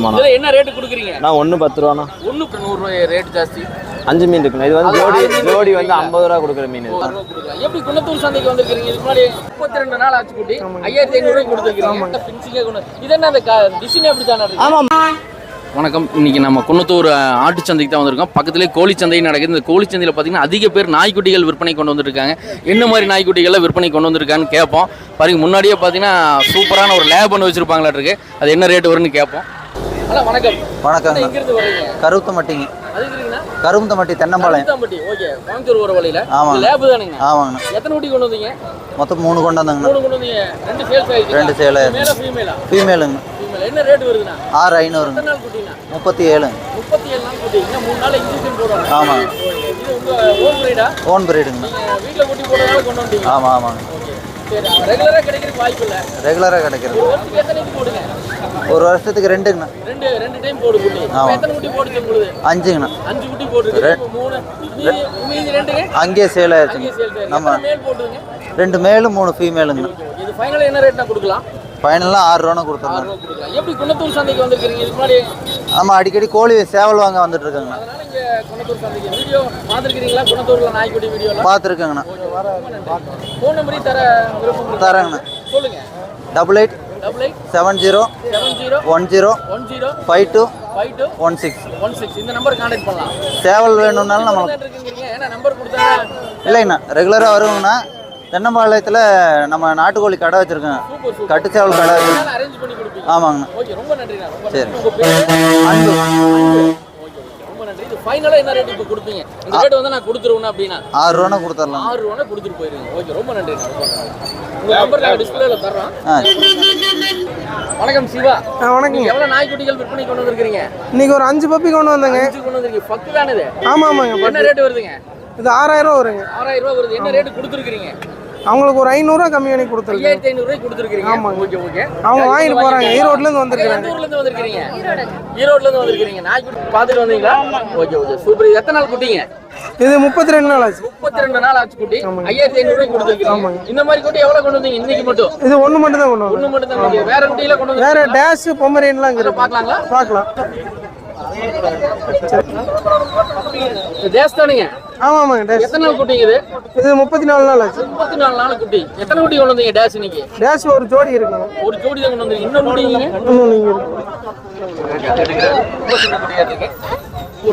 ஆமாண்ணா. என்ன ரேட்டு கொடுக்குறீங்க? நான் ஒன்று பத்து ரூபாண்ணா. ஒண்ணுக்கு நூறு ரூபாய் ரேட் ஜாஸ்தி. அஞ்சு மீன் இருக்குண்ணா. இது வந்து ஜோடி ஜோடி வந்து ஐம்பது ரூபா கொடுக்குற மீன். எப்படி குன்னத்தூர் சந்தைக்கு வந்திருக்கீங்க இதுக்கு முன்னாடி முப்பத்தி ரெண்டு நாள் ஆச்சு கூட்டி. ஐயாயிரத்தி ஐநூறு ரூபாய் கொடுத்துருக்கீங்க. இது என்ன அந்த டிசைன் எப்படி தானே இருக்கு? வணக்கம். இன்னைக்கு நம்ம குன்னத்தூர் அஹ், ஆட்டுச் சந்தைக்கு தான் வந்திருக்கோம். பக்கத்துலேயே கோழிச்சந்தை நடக்குது. இந்த கோழிச்சந்தையில் பார்த்தீங்கன்னா அதிக பேர் நாய்க்குட்டிகள் விற்பனை கொண்டு வந்திருக்காங்க. என்ன மாதிரி நாய்க்குட்டிகளை விற்பனை கொண்டு வந்திருக்கான்னு கேட்போம். பாருங்க முன்னாடியே பார்த்தீங்கன்னா சூப்பரான ஒரு லேப் ஒன்று வச்சிருப்பாங்களா இருக்கு அது என்ன ரேட் வரும்னு கேட்போம். வணக்கம். வணக்கங்க. கருத்தமட்டிங்க கருந்தமட்டி தென்னம்பாளையம். ஓகே. கோயம்புத்தூர் வர வழியில. ஆமாங்க. லேபு தானுங்க. ஆமாங்கண்ணா எத்தனை குட்டி கொண்டு வந்தீங்க? மொத்தம் மூணு கொண்டு வந்தாங்கண்ணா மூணு கொண்டு வந்தீங்க. ரெண்டு சேல்ஸ் ஆயிடுச்சு ரெண்டு சேல். மேல ஃபீமேலா ஃபீமேலுங்கண்ணா ஃபீமேல் என்ன ரேட் வருதுண்ணா? ஆறு ஐநூறுங்க. எத்தனை நாள் குட்டினா முப்பத்தி ஏழுங்க. முப்பத்தி ஏழு நாள் குட்டி. இன்னும் மூணு நாள் இன்ஜெக்ஷன் போடுவாங்க. ஆமாங்க. இது உங்க ஓன் பிரீடா ஓன் வீட்ல குட்டி போடுறதால கொண்டு வந்தீங்க. ஆமாம் ஆமாங்க. ஓகே சரி ரெகுலரா கிடைக்கிறதுக்கு வாய்ப்பு இல்ல. ரெகுலராக கிடைக்கிறது. ஒரு வருஷத்துக்கு ரெண்டுங்கண்ணா. ரெண்டு ரெண்டு டைம் போடு குட்டி. இப்ப ஆமா. எத்தனை குட்டி போடுச்சு பொழுது அஞ்சுங்கண்ணா. அஞ்சு குட்டி போட்டுருக்கு. இப்ப மூணு மீதி மீதி ரெண்டுங்க? அங்கேயே சேல் ஆயிடுச்சுங்க. நம்ம எத்தனை மேல் போட்டுருங்க? ரெண்டு மேலும் மூணு ஃபீமேலுங்கண்ணா இது என்ன ரேட்னா கொடுக்கலாம்? ஃபைனலாக ஆறு ரூபான்னு கொடுக்கலாம் எப்படி குன்னத்தூர் சந்தைக்கு வந்திருக்கீங்க? இதுக்கு முன்னாடி நம்ம அடிக்கடி கோழி சேவல் வாங்க வந்துட்டு இங்க குன்னத்தூர் சந்தைக்கு வீடியோ பார்த்துருக்கீங்களா? குன்னத்தூர்ல நாய்க்குட்டி வீடியோலாம் பார்த்துருக்கேங்கண்ணா. ஃபோன் நம்பரையும் தர விருப்பம் இருக்கா? தரேங்கண்ணா. Double eight double eight seven zero seven zero one zero one zero five two five two one six one six இந்த நம்பர் கான்டாக்ட் பண்ணலாம். சேவல் வேணும்னாலும் நம்ம இருக்கீங்க ஏன்னா நம்பர் கொடுத்தா இல்லைங்கண்ணா ரெகுலராக வருவோங்கண்ணா தென்னம்பாளையத்தில் நம்ம நாட்டுக்கோழி கடை கடை வச்சிருக்கோம். அரேஞ்ச் பண்ணி கொடுப்பீங்க. ஆமாங்கண்ணா. ஓகே ரொம்ப நன்றிண்ணா ரொம்ப சரி. அன்பு. ஓகே ஓகே ரொம்ப நன்றி. இது ஃபைனலா என்ன ரேட் இப்போ கொடுப்பீங்க? இந்த ரேட் வந்து நான் கொடுத்துருவேன் அப்படின்னா. ஆறு ரூபானா கொடுத்துடலாம் ஆறு ரூபா கொடுத்துட்டு போயிருங்க. ஓகே ரொம்ப நன்றி. உங்க நம்பர் டிஸ்பிளேல தர்றோம் வணக்கம் சிவா. ஆ வணக்கங்க. எவ்வளவு நாய்க்குட்டிகள் விற்பனை கொண்டு வந்திருக்கீங்க இன்னைக்கு ஒரு அஞ்சு பப்பி கொண்டு வந்தேங்க. கொண்டு வந்திருக்கீங்க. பத்து தானே ஆமாம் ஆமாங்க என்ன ரேட் வருதுங்க? இது ஆறாயிரம் ரூபா வருங்க. ஆறாயிரம் ரூபாய் வருது. என்ன ரேட் கொடுத்துருக்கீங்க அவங்களுக்கு ஒரு ஐநூறுரூவா கம்மி பண்ணி கொடுத்துருக்கேன். ஐயாயிரத்தி ஐநூறு ரூபாய் கொடுத்துருக்கீங்க ஆமாங்க. Okay okay. அவங்க வாங்கிட்டு போறாங்க. ஈரோட்லேருந்து வந்திருக்கிறாங்க. எந்த ஊர்ல இருந்து வந்திருக்கீங்க ஈரோட்ல இருந்து. வந்திருக்கீங்க நாய்க்குட்டி பார்த்துட்டு வந்தீங்களா? Okay okay. சூப்பர். எத்தனை நாள் குட்டிங்க? இது முப்பத்தி ரெண்டு நாள் ஆச்சு. முப்பத்தி ரெண்டு நாள் ஆச்சு குட்டி. ஐயாயிரத்தி ஐநூறு ரூபாய் கொடுத்துருக்கீங்க. இந்த மாதிரி குட்டி எவ்வளவு கொண்டு வந்தீங்க? இன்னைக்கு மட்டும்? இது ஒன்று மட்டும் தான் கொண்டு ஒண்ணு மட்டும் தான். வேற குட்டியில கொண்டு வந்து வேற டேஷ் இருக்கு. பார்க்கலாங்களா? பார்க்கலாம். தேஸ்தானுங்க ஆமாம் ஆமாங்க டேஷ் எத்தனை நாள் குட்டிங்க இது? இது முப்பத்தி நாலு நாள் ஆச்சு. முப்பத்தி நாலு நாள் குட்டி. எத்தனை குட்டி கொண்டு வந்தீங்க டேஸ் இன்னைக்கு? டேஷ் ஒரு ஜோடி இருக்குங்க ஒரு ஜோடி தான் கொண்டு வந்தீங்க. இன்னொரு குட்டிங்க இன்னும் நீங்கள் இருக்கு.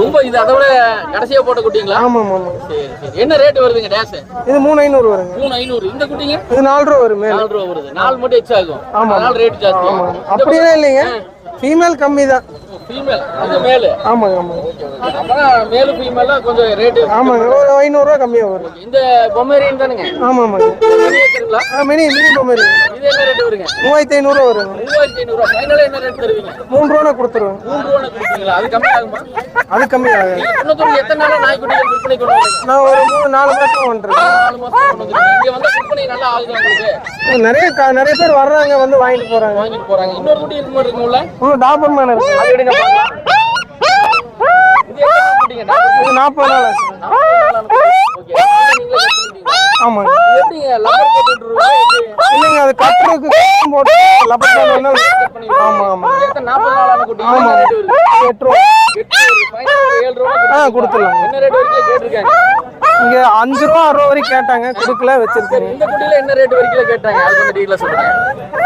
ரொம்ப இது அதை விட கடைசியா போட்ட குட்டிங்களா? ஆமாம் ஆமாம் சரி சரி. என்ன ரேட் வருதுங்க டேஸ் இது மூணு ஐநூறு வருங்க. மூணு ஐநூறு. இந்த குட்டிங்க? இது நாலு ரூபா வரும் நாலு ரூபா வருது. நாலு மட்டும் எக்ஸ் ஆகும். ஆமா. அதனால ரேட் ஜாஸ்தி. அப்படியெல்லாம் இல்லைங்க. ஃபீமேல் கம்மி தான் ஃபீமேல் அது மேலு ஆமாங்க ஆமாங்க அப்பனா மேலு ஃபீமேல கொஞ்சம் ரேட்டு ஆமாங்க ஒரு ஐநூறுரூவா கம்மியாக வரும். இந்த பொம்மேரியன் தானுங்க. ஆமாம் ஆமாங்க மினி மினி பொம்மரி. இது என்ன ரேட் வருங்க? மூவாயிரத்தி ஐநூறுரூவா வருங்க மூவாயிரத்தி ஐநூறுரூவா ஃபைனலாக என்ன ரேட் தருவீங்க? மூணு ரூபா கொடுத்துருவேன் மூன்று ரூபா கொடுப்பீங்களா? அது கம்மி ஆகுமா? அது கம்மி ஆகாது. இன்னொரு எத்தனை நாளா நாய்க்குட்டிகள் விற்பனை கொண்டு வரீங்க நான் ஒரு மூணு நாலு மாதம் வந்துருக்கேன். நாலு மாசம் கொண்டு வந்துருக்கீங்க. இங்க வந்து விற்பனை நல்லா ஆகுது உங்களுக்கு? நிறைய நிறைய பேர் வர்றாங்க வந்து வாங்கிட்டு போறாங்க. வாங்கிட்டு போறாங்க. இன்னொரு குட்டி இருக்கு அது எடுங்க பார்க்கலாம். இது நாற்பது நாள்? ஆமாங்க? இல்லைங்க அது கட்டுறதுக்கு போட்டு லப்பர் பேண்ட் வேணா ஆமா ஆமா எத்தனை நாற்பது நாளான குட்டி ஆமா என்ன ரேட் வருது? எட்டு ரூபா ஆ கொடுத்துருக்கீங்களா? இங்க அஞ்சு ரூபா ரூபா வரைக்கும் கேட்டாங்க. கொடுக்கல வச்சிருக்கேன். இந்த குட்டியில என்ன ரேட் வரைக்கும் கேட்டாங்க? அது கொஞ்சம் டீட்டெயிலா சொல்லுங்க.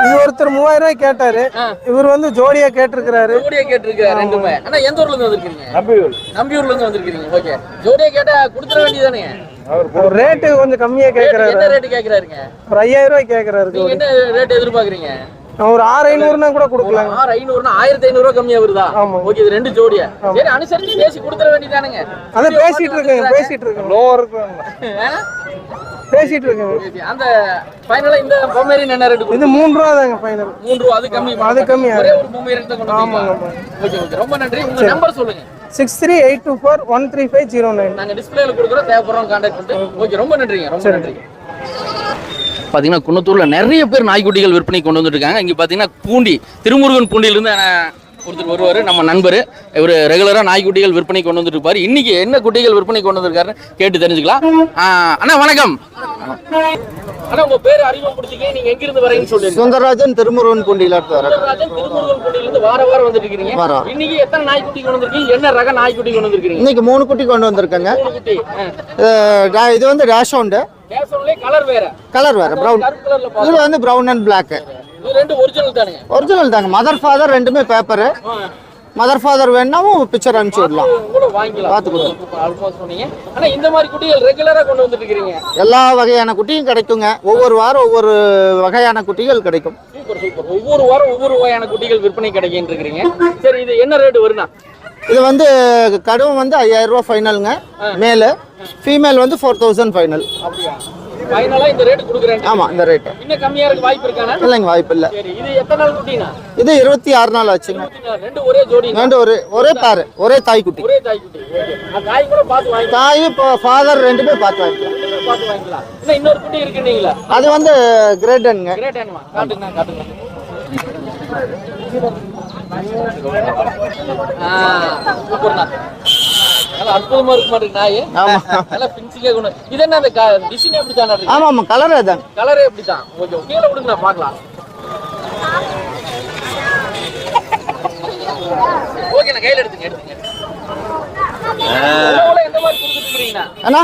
இது ஒருத்தர் மூவாயிரம் ரூபாய் கேட்டாரு. இவர் வந்து ஜோடியா கேட்டிருக்கிறாரு. ஜோடியா கேட்டிருக்காரு ரெண்டுமே. ஆனா எந்த ஊர்ல இருந்து வந்திருக்கீங்க? நம்பியூர் நம்பியூர்ல இருந்து வந்திருக்கீங்க. ஓகே. ஜோடியா கேட்டா கொடுத்துட வேண்டியதானே ஒரு ரேட்டு கொஞ்சம் கம்மியா கேட்கறாரு என்ன ரேட் கேக்குறாருங்க? ஒரு ஐயாயிரம் ரூபாய் ஜோடி. என்ன ரேட் எதிர்பார்க்கறீங்க? ஒரு ஆறு ஐநூறுனா கூட கொடுக்கலாங்க. ஆறு ஐநூறுனா ஆயிரத்தி ஐநூறு கம்மியா வருதா? ஆமா. ஓகே இது ரெண்டு ஜோடியா? சரி அனுசரிச்சு பேசி கொடுத்துட வேண்டியதானுங்க. அதான் பேசிட்டு இருக்கேங்க பேசிட்டு இருக்கேன். லோவர் பேசிட்டு இருக்கேங்க அந்த ஃபைனலா இந்த பொம்மேரின் என்ன ரேட் இது மூணு ரூபா தாங்க ஃபைனல் மூன்று ரூபா அது கம்மி. அது கம்மி ஒரே ஒரு பொம்மேரின் தான் கொண்டு வந்தீங்களா? Okay okay. ரொம்ப நன்றி. உங்க நம்பர் சொல்லுங்க. Six three eight two four one three five zero nine நாங்க டிஸ்பிளேல கொடுக்குறோம் தேவைப்படுறோம் கான்டாக்ட் பண்ணிட்டு. ஓகே. ரொம்ப நன்றிங்க ரொம்ப நன்றி பார்த்தீங்கன்னா குன்னத்தூரில் நிறைய பேர் நாய்க்குட்டிகள் விற்பனை கொண்டு வந்துருக்காங்க இங்கே பார்த்தீங்கன்னா பூண்டி திருமுருகன் பூண்டியிலிருந்து ஒருத்தர் வருவார். நம்ம நண்பர். இவர் ரெகுலராக நாய்க்குட்டிகள் விற்பனை கொண்டு வந்துட்டு இருப்பாரு இன்னைக்கு என்ன குட்டிகள் விற்பனை கொண்டு வந்திருக்காருன்னு கேட்டு தெரிஞ்சுக்கலாம். அண்ணா வணக்கம். அண்ணா உங்க பேர் அறிமுகப்படுத்திக்க நீங்க எங்கிருந்து வரீங்கன்னு சொல்லுங்க. சுந்தரராஜன் திருமுருகன் பூண்டியில இருந்து வரேன் சுந்தரராஜன் திருமுருகன் குட்டியிலிருந்து வார வாரம் வந்துட்டு இருக்கீங்க. இன்னைக்கு எத்தனை நாய்க்குட்டி கொண்டு வந்திருக்கீங்க? என்ன ரக நாய்க்குட்டி கொண்டு வந்திருக்கீங்க இன்னைக்கு மூணு குட்டி கொண்டு வந்திருக்கேங்க. இது வந்து ரேஷவுண்டு கேசோன்லயே கலர் வேற. கலர் வேற பாருங்க இது வந்து ப்ரௌன் அண்ட் பிளாக் ஒரிஜினல் தாங்க. மதர் ஃபாதர் ரெண்டுமே பேப்பரு மதர் ஃபாதர் வேணாவும் பிக்சர் அனுப்பிச்சு விடலாம். பார்த்து கொடுங்க. இந்த மாதிரி குட்டிகள் ரெகுலரா கொண்டு வந்துட்டு எல்லா வகையான குட்டியும் கிடைக்குங்க. ஒவ்வொரு வாரம் ஒவ்வொரு வகையான குட்டிகள் கிடைக்கும். Super super. ஒவ்வொரு வாரம் ஒவ்வொரு வகையான குட்டிகள் விற்பனை கிடைக்கின்னு இருக்கிறீங்க. சரி இது என்ன ரேட் வருண்ணா இது வந்து கடுவும் வந்து ஐயாயிரம் ரூபா ஃபைனலுங்க மேலு ஃபீமேல் வந்து ஃபோர் தௌசண்ட் ஃபைனல் அப்படியா? ஃபைனலா இந்த ரேட் கொடுக்குறேன். ஆமாம் இந்த ரேட்டு இன்னும் கம்மியா இருக்க வாய்ப்பு இருக்கானே? இல்லைங்க வாய்ப்பு இல்லை. சரி இது எத்தனை நாள் குட்டினா இது இருபத்தி ஆறு நாள் ஆச்சுங்க. ரெண்டு ஒரே ஜோடி. ரெண்டு ஒரு ஒரே பாரு ஒரே தாய் குட்டி ஒரே தாய் குட்டி தாய் கூட பார்த்து வாங்கிக்கலாம். தாய் இப்போ ஃபாதர் ரெண்டுமே பார்த்து வாங்கிக்கலாம். பார்த்து வாங்கிக்கலாம். இன்னும் இன்னொரு குட்டி இருக்குன்னீங்களா அது வந்து கிரேட் அனிமா காட்டுங்கண்ணா காட்டுங்க ஆ, சூப்பர்ண்ணா. நல்லா அற்புதமா இருக்கு மாதிரி நாய். ஆமா. நல்லா பின்சிங்கே கொண்டு இது என்ன அந்த டிசைன் எப்படி தான் ஆமாம் ஆமாம் கலர் அதாங்க கலரே எப்படி தான்? ஓகே கீழே விடுங்க நான் பார்க்கலாம். ஓகேண்ணா கையில் எடுத்துங்க எடுத்துங்க உணவுல எந்த மாதிரி கொடுத்துருக்கீங்கண்ணா அண்ணா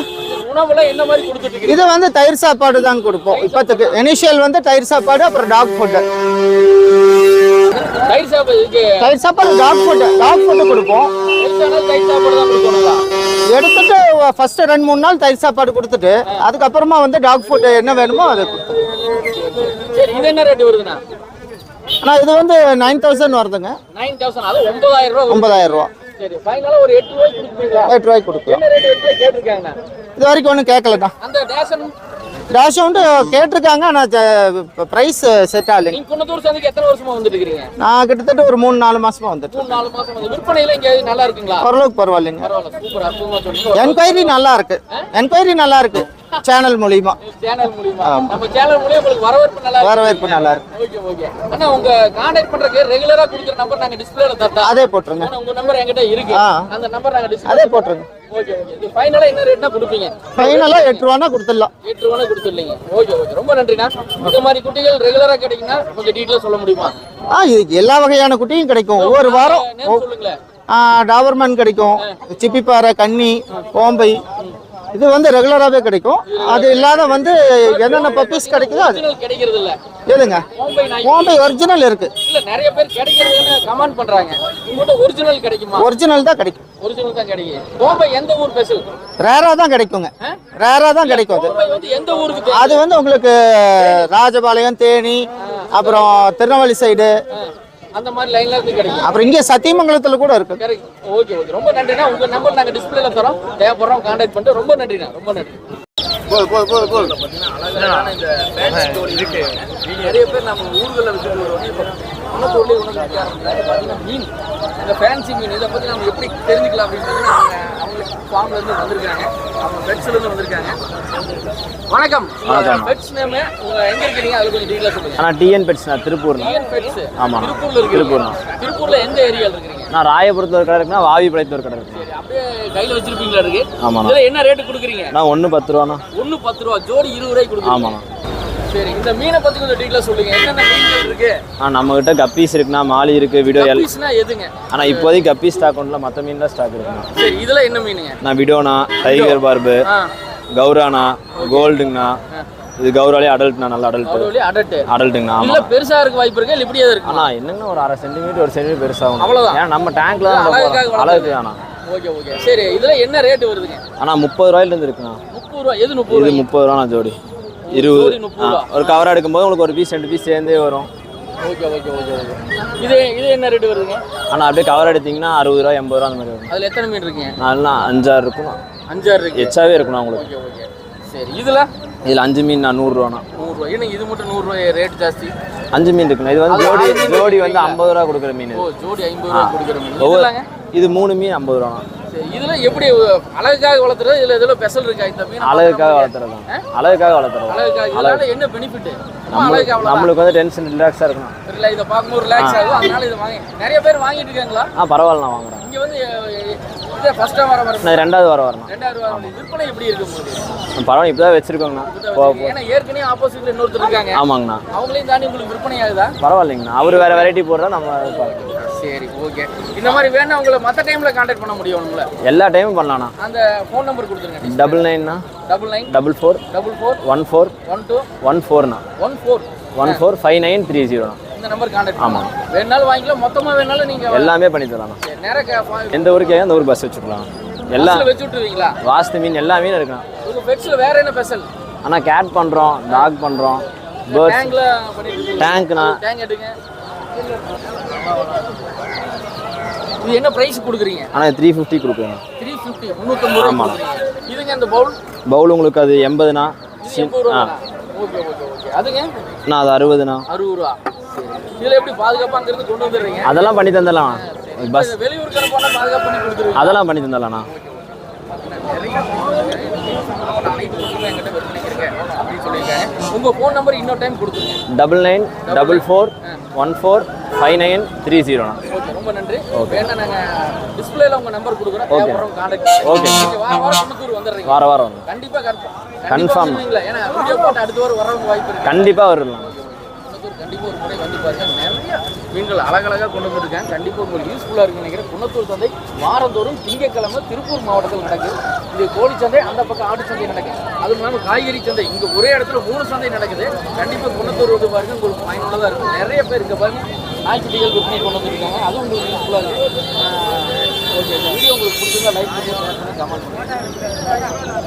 இது வந்து தயிர் சாப்பாடு தாங்க கொடுப்போம். இப்போத்துக்கு இனிஷியல் வந்து தயிர் சாப்பாடு அப்புறம் டாக் ஃபுட்டு தயிர் சாப்பாடு டாக் ஃபுட்டு டாக் ஃபுட்டு கொடுப்போம். தான் எடுத்துட்டு ஃபர்ஸ்ட் ரெண்டு மூணு நாள் தயிர் சாப்பாடு கொடுத்துட்டு அதுக்கப்புறமா வந்து டாக் ஃபுட்டு என்ன வேணுமோ அதை கொடுத்து சரி இது என்ன ரேட் வருதுண்ணா? ஆனால் இது வந்து நைன் தௌசண்ட் வருதுங்க. ஒன்பதாயிரம் ரூபா. ஒன்பதாயிரம் ரூபா. சரி ஃபைனலா ஒரு எட்டு ரூபாய்க்கு கொடுப்பீங்களா? எட்டு ரூபாய்க்கு கொடுக்கலாம். என்ன ரேட் எடுத்து கேட்டிருக்காங்கண்ணா இது வரைக்கும் ஒன்றும் கேட்கலண்ணா. அந்த டேஷ் வந்து கேட்டிருக்காங்க ஆனால் ப்ரைஸ் செட் ஆகலைங்க நீங்க குன்னத்தூர் சந்தைக்கு எத்தனை வருஷமா வந்துட்டு இருக்கீங்க? நான் கிட்டத்தட்ட ஒரு மூணு நாலு மாசமா வந்துட்டு மூணு நாலு மாசம் வந்து விற்பனையில இங்க நல்லா இருக்குங்களா? பரவாயில்லைங்க. பரவாயில்ல சூப்பர் சொன்னீங்க. என்கொயரி நல்லா இருக்கு. என்கொயரி நல்லா இருக்கு. சேனல் மூலியமா. சேனல் மூலியமா. நம்ம சேனல் மூலியமா உங்களுக்கு வரவேற்பு நல்லா இருக்கு. வரவேற்பு நல்லா இருக்கு. Okay okay. அண்ணா உங்க கான்டாக்ட் பண்றதுக்கு ரெகுலரா கொடுக்குற நம்பர் நாங்க டிஸ்பிளேல தரட்டா? அதே போட்டுருங்க. உங்க நம்பர் என்கிட்ட இருக்கு. அந்த நம்பர் நாங்க டிஸ்பிளே அதே போட்டுருங்க. Okay okay. இது ஃபைனலா என்ன ரேட்னா கொடுப்பீங்க? ஃபைனலா எட்டு ரூபானா கொடுத்துடலாம். எட்டு ரூபாய் கொடுத்துருலீங்க ஓகே ஓகே. ரொம்ப நன்றிண்ணா. இந்த மாதிரி குட்டிகள் ரெகுலரா கிடைக்குன்னா கொஞ்சம் சொல்ல முடியுமா? ஆ இது எல்லா வகையான குட்டியும் கிடைக்கும். ஒவ்வொரு வாரம் சொல்லுங்களேன். கிடைக்கும். சிப்பிப்பாறை கன்னி கோம்பை. இது வந்து ரெகுலராகவே கிடைக்கும். அது இல்லாத வந்து என்னென்ன பப்பீஸ் கிடைக்குதோ அது. கிடைக்கிறது இல்ல. எதுங்க கோம்பை ஒரிஜினல் இருக்கு. இல்ல நிறைய பேர் கிடைக்கிறதுன்னு கமெண்ட் பண்றாங்க. உங்கள்கிட்ட ஒரிஜினல் கிடைக்குமா? ஒரிஜினல் தான் கிடைக்கும். ஒரிஜினல் தான் கிடைக்கும் கோம்பை எந்த ஊர் ஸ்பெஷல் ரேரா தான் கிடைக்குங்க. ரேரா தான் கிடைக்கும் அது. வந்து எந்த ஊருக்கு அது வந்து உங்களுக்கு ராஜபாளையம் தேனி அப்புறம் திருநெல்வேலி சைடு அந்த மாதிரி லைன்ல இருந்து கிடைக்கும். அப்புறம் இங்கே சத்தியமங்கலத்தில் கூட இருக்கு. Okay okay. ரொம்ப நன்றிண்ணா. உங்க நம்பர் நாங்க டிஸ்பிளேல தரோம். தேவைப்படுறோம் கான்டாக்ட் பண்ணிட்டு ரொம்ப நன்றிண்ணா. ரொம்ப நன்றி. அழகான இந்த fancy ஜோடி இருக்கு. நிறைய பேர் நம்ம ஊர்களில் இப்போ குணத்தூர்லேயே உணவு வைக்க ஆரம்பிக்கிறாங்க பார்த்தீங்கன்னா மீன். இந்த ஃபேன்சி மீன். இதை பற்றி நம்ம எப்படி தெரிஞ்சுக்கலாம் அப்படின்னு அவங்க அவங்களுக்கு ஃபார்ம்ல இருந்து வந்திருக்காங்க. அவங்க பெட்ஸ்ல இருந்து வந்திருக்காங்க. வணக்கம். பெட்ஸ் நேம் உங்க எங்க இருக்கிறீங்க அதுல கொஞ்சம் டீட்டெயிலாக சொல்லுங்க. ஆனால் டிஎன் பெட்ஸ்ண்ணா திருப்பூர்ண்ணா டிஎன் பெட்ஸ் ஆமாண்ணா. திருப்பூர்ல இருக்கு திருப்பூர்ண்ணா. திருப்பூர்ல எந்த ஏரியால இருக்கிறீங்க? நான் ராயபுரத்தில் ஒரு கடை இருக்குன்னா வாவி பாளையத்தில் ஒரு கடை இருக்குண்ணா அப்படியே கையில வச்சிருப்பீங்களா இருக்கு. இதுல என்ன ரேட்டு கொடுக்குறீங்க? நான் ஒன்று பத்து ரூபாண்ணா. ஒண்ணு பத்து ரூபா ஜோடி இருபது ரூபாய்க்கு கொடுக்குறீங்க. ஆமாண்ணா. சரி இந்த மீனை பத்தி கொஞ்சம் டீட்டெயிலாக சொல்லுங்க. என்னென்ன மீன்கள் இருக்கு? ஆ நம்மகிட்ட கப்பீஸ் இருக்குண்ணா மாலி இருக்குது விடோ எல் எதுங்க? ஆனால் இப்போதைக்கு கப்பி ஸ்டாக் ஒன்றில் மற்ற மீன்லாம் ஸ்டாக் இருக்குண்ணா. சரி இதுல என்ன மீனுங்க? நான் விடோனா டைகர் பார்பு கௌரானா கோல்டுங்கண்ணா இது கௌராலே அடல்ட்ண்ணா நல்ல அடல்ட் அடட்டு அடல்ட்டுங்கண்ணா இல்ல பெருசா இருக்க வாய்ப்பு இருக்கு? இல்ல இப்படியே இருக்கு அண்ணா என்னங்கண்ணா ஒரு அரை சென்டிமீட்டர் ஒரு சென்டிமீட்டர் பெருசாகும் அவ்வளவுதான். ஏன்னா நம்ம டேங்க்ல தான். அழகுக்கு அண்ணா ஓகே ஓகே. சரி இதுல என்ன ரேட் வருதுங்க? ஆனால் முப்பது ரூபாயிலேருந்து இருக்குண்ணா. முப்பது ரூபா எது முப்பது ரூபாய் முப்பது ரூபாண்ணா ஜோடி. இருபது ரூபா. ஒரு கவர் எடுக்கும்போது உங்களுக்கு ஒரு பீஸ் ரெண்டு பீஸ் சேர்ந்தே வரும். Okay okay okay okay. இது இது என்ன ரேட் வருதுங்க? ஆனால் அப்படியே கவர் எடுத்தீங்கன்னா அறுபது ரூபா எண்பது ரூபா அந்த மாதிரி வரும். அதுல எத்தனை மீன் இருக்குங்க? நல்லா அஞ்சாறு இருக்கும் அஞ்சாறு இருக்கு எச்சாவே இருக்கணும் உங்களுக்கு. Okay okay. சரி. இதுல? இதில் அஞ்சு மீன் நான் நூறுரூவாண்ணா. நூறுரூவா. ஏன்னா இது மட்டும் நூறுரூவா ரேட் ஜாஸ்தி. அஞ்சு மீன் இருக்குண்ணா. இது வந்து ஜோடி ஜோடி வந்து? ஐம்பது ரூபா கொடுக்குற மீன் ஜோடி ஐம்பது ரூபா கொடுக்குற மீன். இது மூணு மீன் ஐம்பது ரூபாண்ணா. இதுல எப்படி அழகுக்காக வளர்த்துறது? இதுல இதுல ஸ்பெஷல் இருக்கா? இந்த மீன் அழகுக்காக வளர்த்துறது? அழகுக்காக வளர்த்துறது? அழகுக்காக. இதனால என்ன பெனிஃபிட் நம்மளுக்கு வந்து டென்ஷன் ரிலாக்ஸாக இருக்கணும். இல்ல இதை பார்க்கும்போது ரிலாக்ஸ் ஆகும். அதனால இது வாங்கி நிறைய பேர் வாங்கிட்டு இருக்காங்களா? ஆ பரவாயில்ல நான் வாங்குறேன். இங்க வந்து இது ஃபர்ஸ்ட் டைம் வர மாதிரி நான் ரெண்டாவது வர வரணும். ரெண்டாயிரம் ரூபாய் விற்பனை எப்படி இருக்கு பரவாயில்ல இப்போ தான் வச்சுருக்கோங்கண்ணா ஏன்னா ஏற்கனவே ஆப்போசிட்ல இன்னொருத்தர் இருக்காங்க. ஆமாங்கண்ணா. அவங்களையும் தாண்டி உங்களுக்கு விற்பனை ஆகுதா பரவாயில்லைங்கண்ணா. அவர் வேறு வெரைட்டி போடுறா நம்ம. சரி ஓகே இந்த மாதிரி வேணா உங்களை மற்ற டைம்ல கான்டாக்ட் பண்ண முடியும் உங்களை? எல்லா டைமும் பண்ணலாண்ணா அந்த ஃபோன் நம்பர் கொடுத்துருங்க double நைன்னா double nine double four double four one four one two one ஃபோர்ண்ணா one four one four five nine three ஜீரோண்ணா இந்த நம்பர் கான்டாக்ட் ஆமாம் வேணாலும் வாங்கிக்கலாம் மொத்தமா வேணாலும் நீங்க எல்லாமே பண்ணி தரலாண்ணா சரி, நேரா கா- எந்த ஊருக்கு அந்த ஊருக்கு பஸ் வச்சுக்கலாம் எல்லாம் வச்சு விட்டுருவீங்களா? வாஸ்து மீன் எல்லா மீனும் உங்க பெட்ஸ்ல வேற என்ன ஸ்பெஷல் ஆனால் கேட் பண்ணுறோம் டாக் பண்ணுறோம் பேர்ட்ஸ் டேங்க்ல இது என்ன பிரைஸ் கொடுக்குறீங்க? ஆனால் த்ரீ ஃபிஃப்டி கொடுக்குறேண்ணா த்ரீ ஃபிஃப்டி முந்நூற்றம்பது ரூபா கொடுக்குறீங்க. இதுங்க அந்த பவுல் பவுல் உங்களுக்கு அது எண்பதுண்ணா ரூபா ஓகே ஓகே ஓகே. அதுங்க? நான் அது அறுபதுண்ணா அறுபது ரூபா. இதுல எப்படி பாதுகாப்பா அங்கிருந்து கொண்டு வந்துடுறீங்க? அதெல்லாம் பண்ணி தந்துடலாம். பஸ் வெளியூருக்கு போனா பாதுகாப்பு பண்ணி கொடுத்துருவீங்க அதெல்லாம் பண்ணி தந்துடலாண்ணா அப்படின்னு சொல்லியிருக்காங்க உங்க ஃபோன் நம்பர் இன்னொரு டைம் கொடுத்துருங்க. Double nine double four one four five nine three ஜீரோண்ணா okay ரொம்ப நன்றி. வேணா நாங்க டிஸ்பிளேல உங்க நம்பர் கொடுக்குறோம். Contact Okay. வார வாரம் குன்னத்தூர் வந்துடுறீங்க. வார வாரம் வரணும். கண்டிப்பா கன்ஃபார்ம் ஏன்னா வீடியோ போட்டு அடுத்த வாரம் வரவங்க வாய்ப்பு கண்டிப்பாக வரலாம். குன்னத்தூர் கண்டிப்பா ஒரு முறை வந்து பாருங்க. நிறைய மீன்கள் அழகழகாக கொண்டு வந்திருக்கேன் கண்டிப்பாக உங்களுக்கு யூஸ்ஃபுல்லாக இருக்குன்னு நினைக்கிறேன். குன்னத்தூர் சந்தை வாரந்தோறும் திங்கட்கிழமை திருப்பூர் மாவட்டத்தில் நடக்குது. இது கோழி சந்தை அந்த பக்கம் ஆடு சந்தை நடக்குது. அதுவும் இல்லாமல் காய்கறி சந்தை. இங்கே ஒரே இடத்துல மூணு சந்தை நடக்குது. கண்டிப்பாக குன்னத்தூர் வந்து பாருங்கள் உங்களுக்கு பயனுள்ளதாக இருக்கும். நிறைய பேர் இருக்க பாருங்கள் நாய்க்குட்டிகள் விற்பனை கொண்டு வந்துருக்காங்க. அதுவும் உங்களுக்கு யூஸ்ஃபுல்லாக இருக்கும். ஓகே வீடியோ உங்களுக்கு பிடிச்சிருந்தா லைக் பண்ணி கமெண்ட் பண்ணுங்கள்